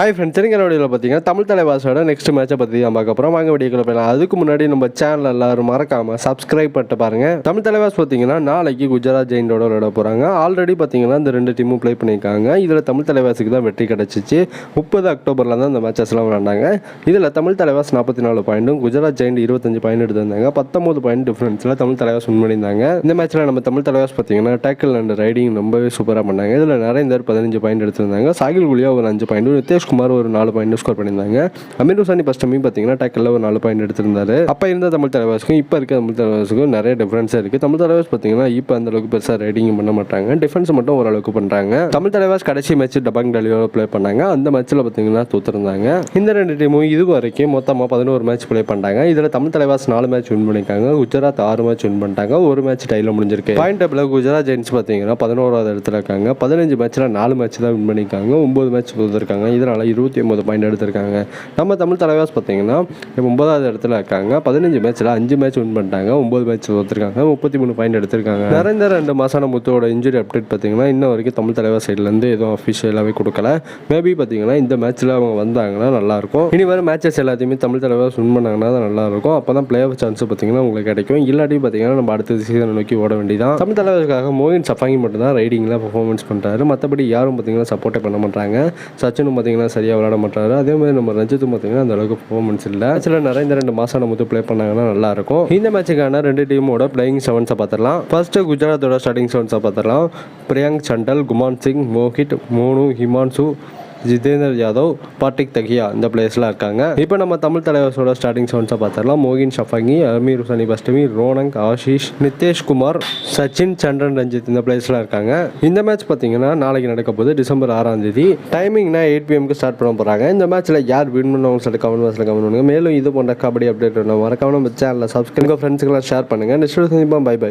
Hi friends எனக்கு வீடியோவில் பார்த்தீங்கன்னா தமிழ் தலைவாசோட நெக்ஸ்ட் மேட்சை பற்றி தான் பார்க்க போகிறோம் வாங்க வீடியோக்குள்ள போயிடலாம். அதுக்கு முன்னாடி நம்ம சேனல் எல்லாரும் மறக்காமல் சப்ஸ்கிரைப் பண்ணிட்டு பாருங்கள் தமிழ் தலைவாஸ் பார்த்தீங்கன்னா நாளைக்கு குஜராத் ஜெயின்டோட விளையாட போகிறாங்க ஆல்ரெடி பார்த்தீங்கன்னா இந்த ரெண்டு டீமும் ப்ளே பண்ணியிருக்காங்க. இதில் தமிழ் தலைவாஸுக்கு தான் வெற்றி கிடச்சிச்சு. முப்பது அக்டோபரில் தான் இந்த மேட்சஸ்லாம் விளாண்டாங்க இதில் தமிழ் தலைவாஸ் நாற்பத்தி நாலு பாயிண்ட்டும் குஜராத் ஜெயின் இருபத்தஞ்சு பாயிண்ட் எடுத்திருந்தாங்க. பத்தொம்பது பாயிண்ட் டிஃப்ரென்ஸில் தமிழ் தலைவாஸ் வின் பண்ணியிருந்தாங்க. இந்த மேட்ச்சில் நம்ம தமிழ் தலைவாஸ் பார்த்தீங்கன்னா டேக்கிள் அண்ட் ரைடிங் ரொம்பவே சூப்பராக பண்ணாங்க. இதில் நரேந்தர் பதினஞ்சு பாயிண்ட் எடுத்திருந்தாங்க. சாகில் குலியா ஒரு அஞ்சு பாயிண்ட் குமார் ஒரு நாலு பாயிண்ட் ஸ்கோர் பண்ணியிருந்தாங்க. அமீர் ஹுசானி ஃபஸ்ட் டைம் பார்த்தீங்கன்னா டேக்கில் ஒரு நாலு பாயிண்ட் எடுத்திருந்தாரு. அப்போ இருந்த தமிழ் தலைவாஸுக்கும் இப்போ இருக்க தமிழ் தலைவாஸுக்கும் நிறைய டிஃப்ரென்ஸாக இருக்குது தமிழ் தலைவாஸ் பார்த்தீங்கன்னா இப்போ அந்த அளவுக்கு பெருசாக ரைடிங் பண்ண மாட்டாங்க. டிஃபென்ஸ் மட்டும் ஓரளவுக்கு பண்ணுறாங்க தமிழ் தலைவாஸ் கடைசி மேட்ச் டபாங் டெலியோட ப்ளே பண்ணாங்க. அந்த மேட்ச்சில் பார்த்தீங்கன்னா தோத்துருந்தாங்க. இந்த ரெண்டு டீமும் இது வரைக்கும் மொத்தமாக பதினோரு மேட்ச் ப்ளே பண்ணுறாங்க இதில் தமிழ் தலைவாஸ் நாலு மேட்ச் வின் பண்ணியிருக்காங்க. குஜராத் ஆறு மேட்ச் வின் பண்ணிட்டாங்க. ஒரு மேட்ச் டைல முடிஞ்சிருக்கு. பாயிண்ட் டேபிள் குஜராத் ஜெயின்ஸ் பார்த்தீங்கன்னா பதினோராவது இடத்துல இருக்காங்க. பதினஞ்சு மேட்ச்சில் நாலு மேட்ச் தான் வின் பண்ணியிருக்காங்க. ஒம்பது மேட்ச் தோத்துருக்காங்க. இதனால் இருபத்தி ஒம்பது பாயிண்ட் எடுத்திருக்காங்க. நம்ம தமிழ் தலைவாஸ் பார்த்தீங்கன்னா இப்போ ஒன்பதாவது இடத்துல இருக்காங்க. பதினஞ்சு மேட்ச்சில் அஞ்சு மேட்ச் வின் பண்ணிட்டாங்க. ஒம்பது மேட்ச் தோற்றுருக்காங்க முப்பத்தி மூணு பாயிண்ட் எடுத்திருக்காங்க. நிறைந்த ரெண்டு மாசான முத்தோட இன்ஜுரி அப்டேட் பார்த்தீங்கன்னா இன்ன வரைக்கும் தமிழ் தலைவர் சைட்லேருந்து எதுவும் அஃபிஷியலாகவே கொடுக்கல. மேபி பார்த்தீங்கன்னா இந்த மேட்ச்சில் அவங்க வந்தாங்கன்னா நல்லாயிருக்கும் இனி வர மேட்சஸ் எல்லாத்தையுமே தமிழ் தலைவர் வின் பண்ணாங்கன்னா தான் நல்லாயிருக்கும் அப்போ தான் பிளே ஆஃப் சான்ஸ் பார்த்தீங்கன்னா உங்களுக்கு கிடைக்கும். இல்லாட்டி பார்த்தீங்கன்னா நம்ம அடுத்த சீசனை நோக்கி ஓட வேண்டியதான் தமிழ் தலைவருக்காக மோகின் சஃபாங்கி மட்டும் தான் ரைடிங்கில் பர்ஃபார்மன்ஸ் பண்ணுறாரு மற்றபடி யாரும் பார்த்தீங்கன்னா சப்போர்ட்டே பண்ண மாட்டாங்க. சச்சினும் பார்த்தீங்கன்னா சரியாக விளாட மாட்டாரு. அதே மாதிரி நம்ம ரஞ்சித்தும் பார்த்தீங்கன்னா அந்த அளவுக்கு பர்ஃபார்மன்ஸ் இல்லை. சில நிறைய இந்த ரெண்டு மாதம் நம்ம ப்ளே பண்ணாங்கன்னா நல்லா இருக்கும். இந்த மேட்சுக்கான ரெண்டு டீமோட பிளேயிங் செவன்ஸை பார்த்துடலாம் ஃபர்ஸ்ட் குஜராத்தோட ஸ்டார்டிங் செவன்ஸை பார்த்துடலாம் பிரியாங்க் சண்டல் குமான் சிங் மோஹித் மோனு ஹிமான்சு ஜிதேந்தர் யாதவ் பாட்டிக் தகியா இந்த பிளேஸ்லாம் இருக்காங்க. இப்போ நம்ம தமிழ் தலைவர்ஸோட ஸ்டார்டிங் செவன்ஸை பார்த்துடலாம். மோகின் ஷஃபங்கி அமீர் சனி பஸ்டமி ரோனங் ஆஷிஷ் நிதேஷ்குமார் சச்சின் சந்திரன் ரஞ்சித் இந்த பிளேஸ்லாம் இருக்காங்க. இந்த மேட்ச் பார்த்தீங்கன்னா நாளைக்கு நடக்க போகுது டிசம்பர் ஆறாம் தேதி. டைமிங்னா எயிட் பிஎம்க்கு ஸ்டார்ட் பண்ண போகிறாங்க இந்த மேட்ச்சில் யார் வின் பண்ணுவாங்க சொல்லிட்டு கமெண்ட் பாக்ஸில் கமெண்ட் பண்ணுங்க. மேலும் இது போன்ற கபடி அப்டேட் மறக்காம நம்ம சேனலில் சப்ஸ்கிரைப் ஃப்ரெண்ட்ஸுக்கெல்லாம் ஷேர் பண்ணுங்கள் நெக்ஸ்ட் சந்திப்போம். Bye bye